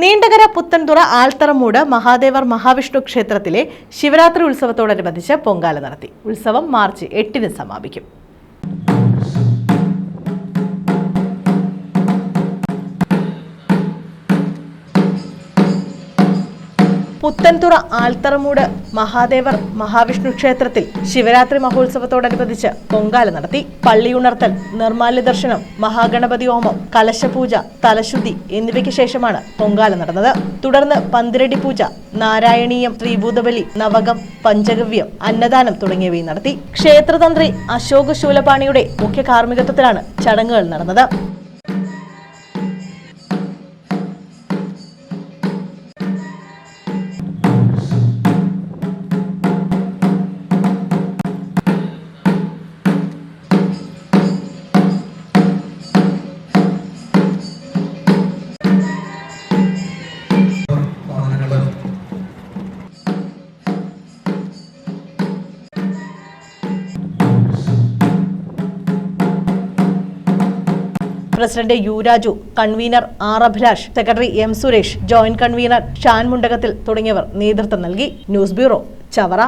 നീണ്ടകര പുത്തൻതുറ ആൽത്തറമൂട് മഹാദേവർ മഹാവിഷ്ണു ക്ഷേത്രത്തിലെ ശിവരാത്രി ഉത്സവത്തോടനുബന്ധിച്ച് പൊങ്കാല നടത്തി. ഉത്സവം മാർച്ച് എട്ടിന് സമാപിക്കും. പുത്തൻതുറ ആൽത്തറമൂട് മഹാദേവർ മഹാവിഷ്ണു ക്ഷേത്രത്തിൽ ശിവരാത്രി മഹോത്സവത്തോടനുബന്ധിച്ച് പൊങ്കാല നടത്തി. പള്ളിയുണർത്തൽ നിർമാല്യ ദർശനം മഹാഗണപതി ഹോമം കലശപൂജ തലശുദ്ധി എന്നിവയ്ക്ക് ശേഷമാണ് പൊങ്കാല നടന്നത്. തുടർന്ന് പന്തിരടി പൂജ നാരായണീയം ശ്രീഭൂതബലി നവകം പഞ്ചഗവ്യം അന്നദാനം തുടങ്ങിയവയും നടത്തി. ക്ഷേത്രതന്ത്രി അശോക് ശൂലപാണിയുടെ മുഖ്യ കാർമ്മികത്വത്തിലാണ് ചടങ്ങുകൾ നടന്നത്. President U Raju convener R Abhilash secretary M Suresh joint convener Shan Mundakathil തുടങ്ങിയവർ നേതൃത്വം നൽകി. News bureau Chavara.